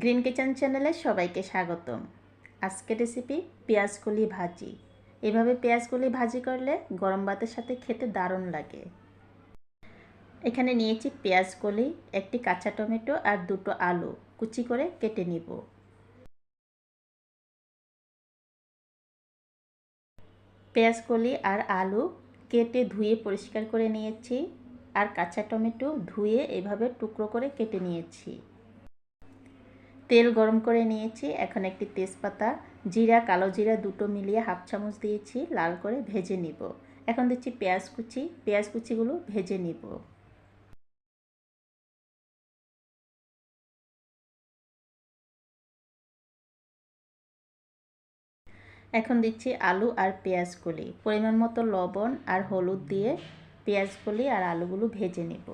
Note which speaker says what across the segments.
Speaker 1: Green kitchen চ্যানেলে সবাইকে স্বাগতম। আজকের রেসিপি পেঁয়াজকলি ভাজি। এভাবে পেঁয়াজকলি ভাজি করলে গরম ভাতের সাথে খেতে দারুণ লাগে। এখানে নিয়েছি পেঁয়াজকলি, একটি কাঁচা টমেটো আর দুটো আলু। কুচি করে কেটে নিব। পেঁয়াজকলি আর আলু কেটে ধুয়ে পরিষ্কার করে নিয়েছি। আর কাঁচা টমেটো ধুয়ে এভাবে টুকরো করে কেটে নিয়েছি। তেল গরম করে নিয়েছি। এখন একটি তেজপাতা, জিরা, কালো জিরা দুটো মিলিয়ে হাফ চামচ দিয়েছি, লাল করে ভেজে নিব। এখন দিচ্ছি পেঁয়াজ কুচি। পেঁয়াজ কুচিগুলো ভেজে নিব। এখন দিচ্ছি আলু আর পেঁয়াজ কলি পরিমাণ মতো লবণ আর হলুদ দিয়ে পেঁয়াজ কলি আর আলুগুলো ভেজে নেব।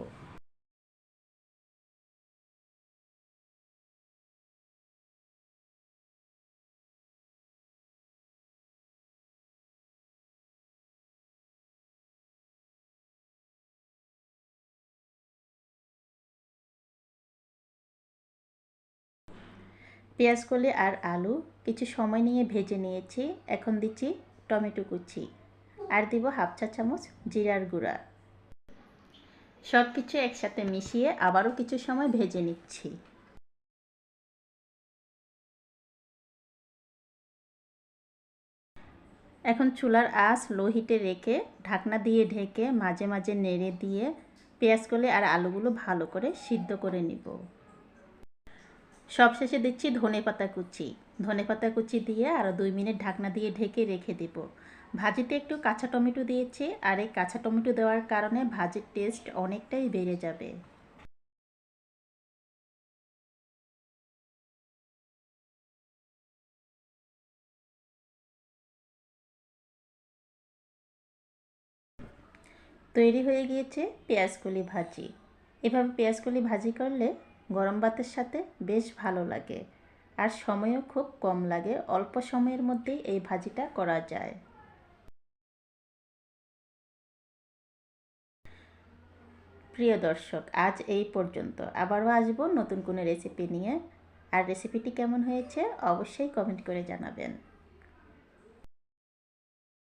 Speaker 1: পেঁয়াজকলি আর আলু কিছু সময় নিয়ে ভেজে নিয়েছি। এখন দিচ্ছি টমেটো কুচি। আর দিব হাফ চা চামচ জিরার গুঁড়া। সব কিছু একসাথে মিশিয়ে আবারও কিছু সময় ভেজে নিচ্ছি। এখন চুলার আঁচ লো হিটে রেখে ঢাকনা দিয়ে ঢেকে মাঝে মাঝে নেড়ে দিয়ে পেঁয়াজ পেঁয়াজকলি আর আলুগুলো ভালো করে সিদ্ধ করে নিব। সবশেষে দিচ্ছি ধনে পাতা কুচি। ধনে পাতা কুচি দিয়ে আরও দুই মিনিট ঢাকনা দিয়ে ঢেকে রেখে দেব। ভাজিতে একটু কাঁচা টমেটো দিয়েছি আর এই কাঁচা টমেটো দেওয়ার কারণে ভাজির টেস্ট অনেকটাই বেড়ে যাবে। তৈরি হয়ে গিয়েছে পেঁয়াজকলি ভাজি। এভাবে পেঁয়াজকলি ভাজি করলে গরম ভাতের সাথে বেশ ভালো লাগে। আর সময়ও খুব কম লাগে, অল্প সময়ের মধ্যেই এই ভাজিটা করা যায়। প্রিয় দর্শক, আজ এই পর্যন্ত। আবারও আসব নতুন কোনো রেসিপি নিয়ে। আর রেসিপিটি কেমন হয়েছে অবশ্যই কমেন্ট করে জানাবেন।